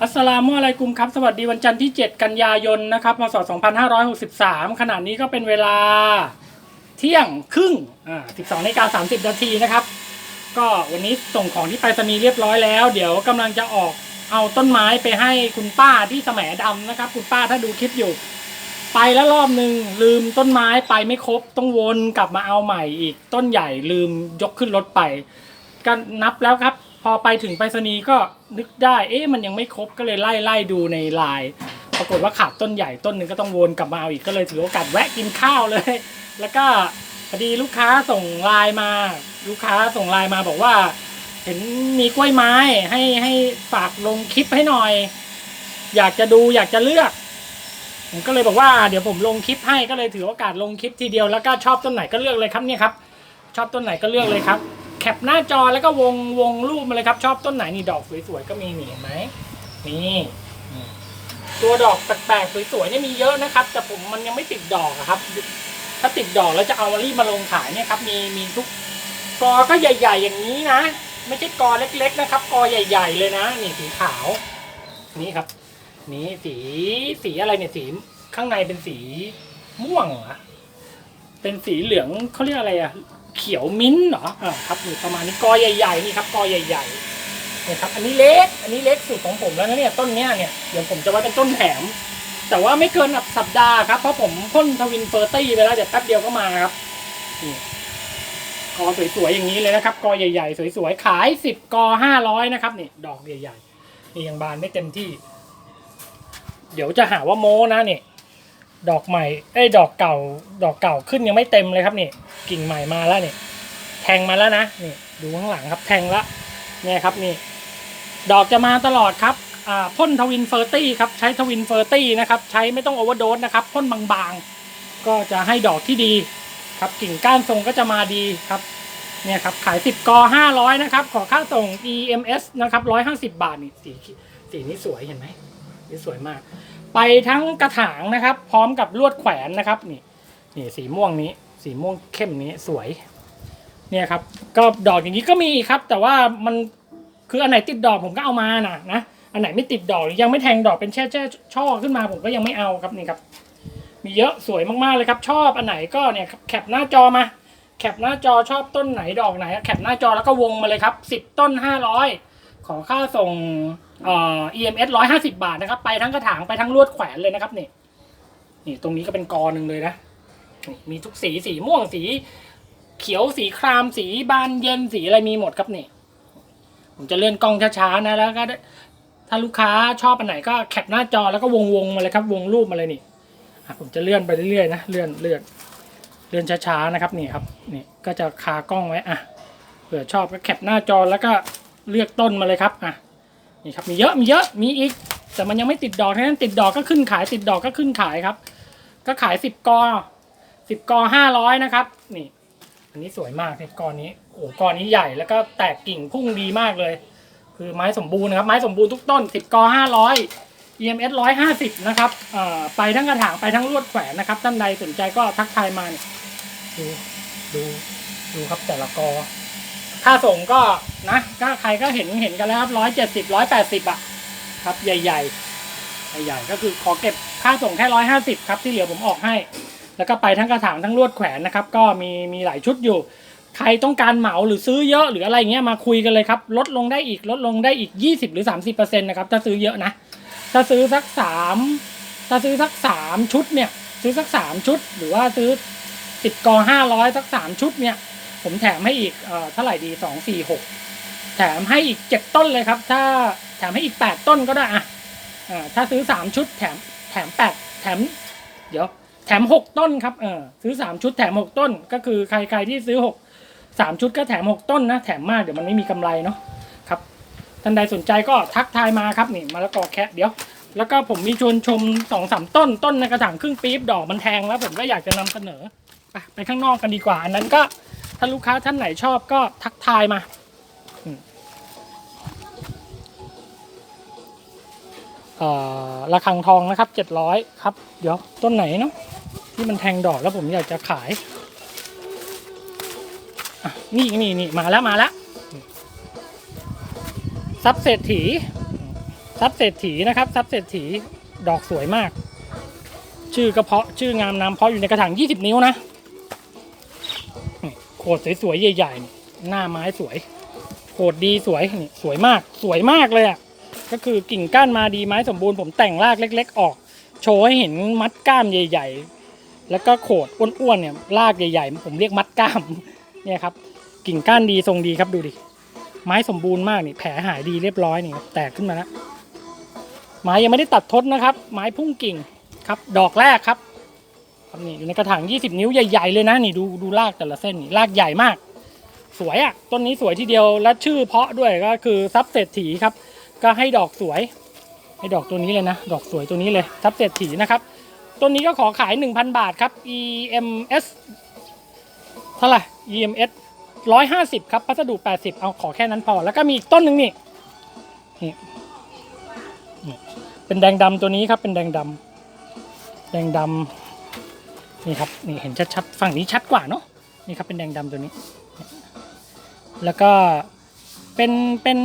อัสสลามุอะลัยกุมครับ สวัสดีวันจันทร์ที่ 7 กันยายนนะครับพศ2563 ขณะนี้ก็เป็นเวลาเที่ยงครึ่งอ่า12นาฬิกา30 นาทีนะครับ ก็วันนี้ส่งของที่ไปรษณีย์เรียบร้อยแล้ว เดี๋ยวกำลังจะออกเอาต้นไม้ไปให้คุณป้าที่แสมดำนะครับ คุณป้าถ้าดูคลิปอยู่ ไปแล้วรอบหนึ่งลืมต้นไม้ไปไม่ครบต้องวนกลับมาเอาใหม่อีกต้นใหญ่ลืมยกขึ้นรถไปก็นับแล้วครับ พอไปถึงไปรษณีย์ก็นึกได้ เอ๊ะมันยังไม่ครบก็เลยไล่ไล่ดูในไลน์ปรากฏว่าขาดต้นใหญ่ต้นหนึ่งก็ต้องวนกลับมาเอาอีกก็เลยถือโอกาสแวะกินข้าวเลย แล้วก็พอดีลูกค้าส่งไลน์มา ลูกค้าส่งไลน์มาบอกว่า เห็นมีกล้วยไม้ให้ให้ฝากลงคลิปให้หน่อย อยากจะดูอยากจะเลือก ผมก็เลยบอกว่าเดี๋ยวผมลงคลิปให้ก็เลยถือโอกาสลงคลิปทีเดียวแล้วก็ชอบต้นไหนก็เลือกเลยครับเนี่ยครับ ชอบต้นไหนก็เลือกเลยครับ แคปหน้าจอแล้วก็วงวงรูปมาเลยครับ ชอบต้นไหนนี่ดอกสวยๆก็มีนี่เห็นไหมนี่ตัวดอกแปลกๆสวยๆเนี่ยมีเยอะนะครับ แต่ผมมันยังไม่ติดดอกครับ ถ้าติดดอกแล้วจะเอามารีบมาลงขายเนี่ยครับ มีมีทุกกอก็ใหญ่ ๆ อย่างนี้นะ ไม่ใช่กอเล็ก ๆ นะครับ กอใหญ่ ๆ เลยนะ นี่สีขาว นี่ครับ นี่สีสีอะไรเนี่ยสีข้างในเป็นสีม่วงเหรอเป็นสีเหลืองเขาเรียกอะไรอะ ขียวมิ้นท์เหรออ่าครับนี่ประมาณนี้กอใหญ่ๆนี่ครับกอใหญ่ๆเนี่ยครับอันนี้เล็กอันนี้เล็กสุดของผมแล้วนะเนี่ยต้นเนี้ยเนี่ยเดี๋ยวผมจะไว้เป็นต้นแถม แต่ว่าไม่เกินสัปดาห์ครับเพราะผมพ่นทวินเฟอร์ตี้ไปแล้วเดี๋ยวแป๊บเดียวก็มาครับนี่กอสวยๆอย่างนี้เลยนะครับกอใหญ่ๆสวยๆขายสิบกอห้าร้อยนะครับนี่ดอกใหญ่ๆนี่ยังบานไม่เต็มที่ เดี๋ยวจะหาว่าโม้นะเนี่ย ดอกใหม่เอ้ดอกเก่า ดอกเก่าขึ้นยังไม่เต็มเลยครับนี่ กิ่งใหม่มาแล้วนี่ แทงมาแล้วนะนี่ ดูข้างหลังครับแทงละเนี่ยครับนี่ ดอกจะมาตลอดครับอ่าพ่นทวินเฟอร์ตี้ครับใช้ทวินเฟอร์ตี้นะครับ ใช้ไม่ต้องโอเวอร์โดสนะครับพ่นบางๆ ก็จะให้ดอกที่ดีครับกิ่งก้านทรงก็จะมาดีครับเนี่ยครับขาย 10กอ500 นะครับ ขอค่าส่ง EMS นะครับ150 บาทนี่สีสีนี้สวยเห็นไหมนี่สวยมาก ไปทั้งกระถางนะครับ พร้อมกับลวดแขวนนะครับนี่นี่สีม่วงนี้ สีม่วงเข้มนี้สวย เนี่ยครับ ก็ดอกอย่างนี้ก็มีครับ แต่ว่ามันคืออันไหนติดดอกผมก็เอามานะนะอันไหนไม่ติดดอกหรือยังไม่แทงดอกเป็นแช่แช่ช่อขึ้นมาผมก็ยังไม่เอาครับนี่ครับ มีเยอะสวยมากๆเลยครับ ชอบอันไหนก็เนี่ยครับแคปหน้าจอมา แคปหน้าจอชอบต้นไหนดอกไหนแคปหน้าจอแล้วก็วงมาเลยครับสิบต้นห้าร้อยขอค่าส่ง เอ่อ EMS ร้อยห้าสิบาทนะครับ ไปทั้งกระถางไปทั้งลวดแขวนเลยนะครับนี่นี่ตรงนี้ก็เป็นกอหนึ่งเลยนะนี่มีทุกสีสีม่วงสี เขียวสีครามสีบานเย็นสีอะไรมีหมดครับนี่ผมจะเลื่อนกล้องช้าๆนะแล้วก็ถ้าลูกค้าชอบอันไหนก็แคปหน้าจอแล้วก็วงวงมาเลยครับ วงรูปมาเลยนี่ผมจะเลื่อนไปเรื่อยๆนะเลื่อนเลื่อนเลื่อนช้าๆนะครับนี่ครับนี่ก็จะคากล้องไว้อะเผื่อชอบก็แคปหน้าจอแล้วก็เลือกต้นมาเลยครับอะ นี่ครับมีเยอะมีเยอะมีอีก แต่มันยังไม่ติดดอกนั้นติดดอกก็ขึ้นขายติดดอกก็ขึ้นขายครับ ก็ขายสิบกอสิบกอห้าร้อยนะครับนี่ อันนี้สวยมากเนี่ยกอนี้โอ้กอนี้ใหญ่แล้วก็แตกกิ่งพุ่งดีมากเลย คือไม้สมบูรณ์นะครับไม้สมบูรณ์ทุกต้นสิบกอห้าร้อย EMS ร้อยห้าสิบนะครับไปทั้งกระถางไปทั้งลวดแขวนนะครับ ท่านใดสนใจก็ทักทายมาดูดูดูครับแต่ละกอ ค่าส่งก็นะก็ใครก็เห็นเห็นกันแล้วครับร้อยเจ็ดสิบร้อยแปดสิบอะครับใหญ่ใหญ่ใหญ่ๆก็คือขอเก็บค่าส่งแค่ร้อยห้าสิบครับที่เหลือผมออกให้ แล้วก็ไปทั้งกระถางทั้งลวดแขวนนะครับ ก็มีมีหลายชุดอยู่ ใครต้องการเหมาหรือซื้อเยอะหรืออะไรเงี้ยมาคุยกันเลยครับ ลดลงได้อีกลดลงได้อีก 20 หรือ 30%นะครับถ้าซื้อเยอะนะ ถ้าซื้อสักสามถ้าซื้อสักสามชุดเนี่ย ซื้อสักสามชุด หรือว่าซื้อติดกอห้าร้อยสักสามชุดเนี่ย ผมแถมให้อีกเอ่อเท่าไหร่ดีสองสี่หกแถมให้อีกเจ็ดต้นเลยครับ ถ้าแถมให้อีกแปดต้นก็ได้อะอ่าถ้าซื้อสามชุดแถมแถมแปดแถม เดี๋ยว แถมหกต้นครับเออซื้อสามชุดแถมหกต้น ก็คือใครใครที่ซื้อหกสามชุดก็แถมหกต้นนะ แถมมากเดี๋ยวมันไม่มีกำไรเนาะครับท่านใดสนใจก็ทักทายมาครับนี่มะละกอแคะเดี๋ยวแล้วก็ผมมีชวนชมสองสามต้นต้นในกระถางครึ่งปี๊บดอกมันแทงแล้วผมก็อยากจะนำเสนอไปข้างนอกกันดีกว่า อันนั้นก็ ถ้าลูกค้าท่านไหนชอบก็ทักทายมาระฆังทองนะครับเจ็ดร้อยครับ เดี๋ยวต้นไหนเนาะที่มันแทงดอกแล้วผมอยากจะขายอะนี่นี่นี่มาแล้วมาแล้วทรัพย์เศรษฐีซับเศรษฐีนะครับซับเศรษฐีดอกสวยมาก ชื่อกระเพาะชื่องามน้ำเพาะอยู่ในกระถาง 20 นิ้วนะ ขดสวยๆใหญ่ๆนี่หน้าไม้สวยโขดดีสวยนี่สวยมากสวยมากเลยอะก็คือกิ่งก้านมาดีไม้สมบูรณ์ผมแต่งรากเล็ก ๆ ออก โชว์ให้เห็นมัดก้ามใหญ่ ๆ แล้วก็โขดอ้วนๆเนี่ยรากใหญ่ ๆ ผมเรียกมัดก้ามเนี่ยครับกิ่งก้านดีทรงดีครับดูดิไม้สมบูรณ์มากนี่แผลหายดีเรียบร้อยนี่แตกขึ้นมาแล้วไม้ยังไม่ได้ตัดทดนะครับ ไม้พุ่งกิ่งครับ ดอกแรกครับ ครับนี่อยู่ในกระถาง 20 นิ้วใหญ่ๆเลยนะนี่ดูดูรากแต่ละเส้นนี่รากใหญ่มาก สวยอะ่ะต้นนี้สวยทีเดียวและชื่อเพาะด้วยก็คือซับเศรษฐีครับ ก็ให้ดอกสวย ให้ดอกตัวนี้เลยนะ ดอกสวยตัวนี้เลยซับเศรษฐีนะครับต้นนี้ก็ขอขาย 1,000 บาทครับ EMS เท่าไหร่ EMS ร้อยห้าสิบครับพัสดุแปดสิบเอาขอแค่นั้นพอ แล้วก็มีอีกต้นหนึ่งนี่นี่เป็นแดงดำตัวนี้ครับเป็นแดงดำแดงดำ นี่ครับนี่เห็นชัดๆฝั่งนี้ชัดกว่าเนาะนี่ครับเป็นแดงดำตัวนี้ แล้วก็เป็นเป็น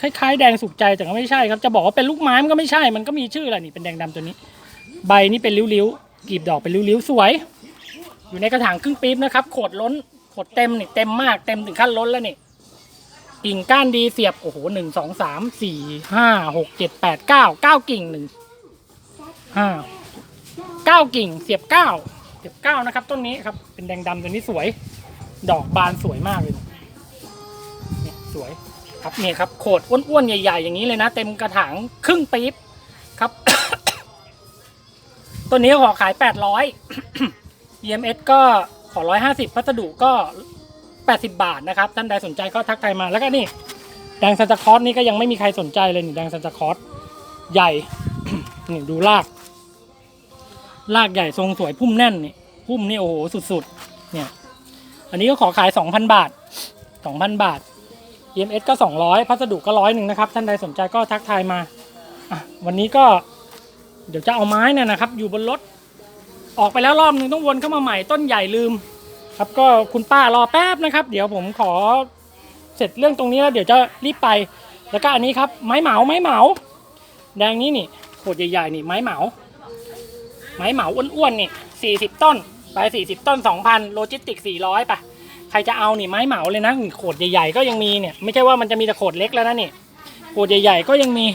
คล้ายๆ แดงสุกใจแต่ก็ไม่ใช่ครับจะบอกว่าเป็นลูกไม้มันก็ไม่ใช่ มันก็มีชื่อแหละนี่เป็นแดงดำตัวนี้ ใบนี่เป็นริ้วๆกลีบดอกเป็นริ้วๆสวย อยู่ในกระถางครึ่งปี๊บนะครับขดล้นขดเต็มนี่เต็มมากเต็มถึงขั้นล้นแล้วนี่กิ่งก้านดีเสียบโอ้โหหนึ่งสองสามสี่ห้าหกเจ็ดแปดเก้าเก้ากิ่งหนึ่งห้าเก้ากิ่งเสียบเก้า บเก้านะครับ ต้นนี้ครับ เป็นแดงดำตัวนี้สวย ดอกบานสวยมากเลยเนี่ยสวยครับเนี่ยครับโขดอ้วนๆใหญ่ ๆ อย่างนี้เลยนะ เต็มกระถางครึ่งปี๊บครับ ต้นนี้ขอขายแปดร้อย EMS ก็ขอ150พัสดุก็80บาทนะครับ ท่านใดสนใจก็ทักทายมาแล้วก็นี่ แดงซันตาคอสนี่ก็ยังไม่มีใครสนใจเลยนี่แดงซันตาคอสใหญ่นี่ดูราก รากใหญ่ทรงสวยพุ่มแน่นนี่พุ่มนี่โอ้โหสุดๆ เนี่ย อันนี้ก็ขอขาย 2,000 บาท 2,000 บาท EMS ก็ 200 พัสดุก็ร้อยหนึ่งนะครับ ท่านใดสนใจก็ทักทายมาวันนี้ก็เดี๋ยวจะเอาไม้เนี่ยนะครับ อยู่บนรถ ออกไปแล้วรอบนึงต้องวนเข้ามาใหม่ต้นใหญ่ลืม ครับก็คุณป้ารอแป๊บนะครับ เดี๋ยวผมขอเสร็จเรื่องตรงนี้แล้วเดี๋ยวจะรีบไป แล้วก็อันนี้ครับไม้เหมาไม้เหมา แดงนี้นี่โขดใหญ่ๆนี่ไม้เหมา ไม้เหมาอ้วนๆนี่สี่สิบต้น ไปสี่สิบต้นสองพันโลจิสติกสี่ร้อยปะใครจะเอานี่ไม้เหมาเลยนะโขดใหญ่ๆก็ยังมีเนี่ยไม่ใช่ว่ามันจะมีแต่โขดเล็กแล้วนะนี่โขดใหญ่ๆก็ยังมี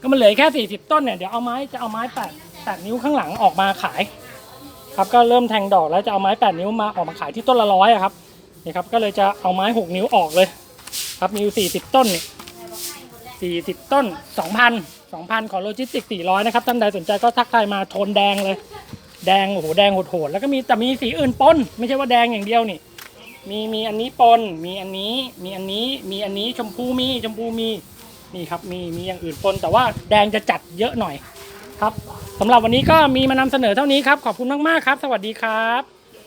ก็มันเหลือแค่สี่สิบต้นเนี่ยเดี๋ยวเอาไม้จะเอาไม้แปดแปดนิ้วข้างหลังออกมาขาย ครับก็เริ่มแทงดอกแล้วจะเอาไม้แปดนิ้วมาออกมาขายที่ต้นละร้อยครับนี่ครับก็เลยจะเอาไม้หกนิ้วออกเลย ครับมีอยู่สี่สิบต้นนี่สี่สิบต้นสองพัน สองพันขอโลจิสติกสี่ร้อยนะครับ ท่านใดสนใจก็ทักทายมาโทนแดงเลย แดง โอ้โห แดงโหดๆ แล้วก็มีแต่มีสีอื่นปน ไม่ใช่ว่าแดงอย่างเดียวนี่ มี มีอันนี้ปน มีอันนี้ มีอันนี้ มีอันนี้ ชมพูมี ชมพูมี นี่ครับ มี มีอย่างอื่นปน แต่ว่าแดงจะจัดเยอะหน่อยครับสำหรับวันนี้ก็มีมานำเสนอเท่านี้ครับ ขอบคุณมากๆครับ สวัสดีครับ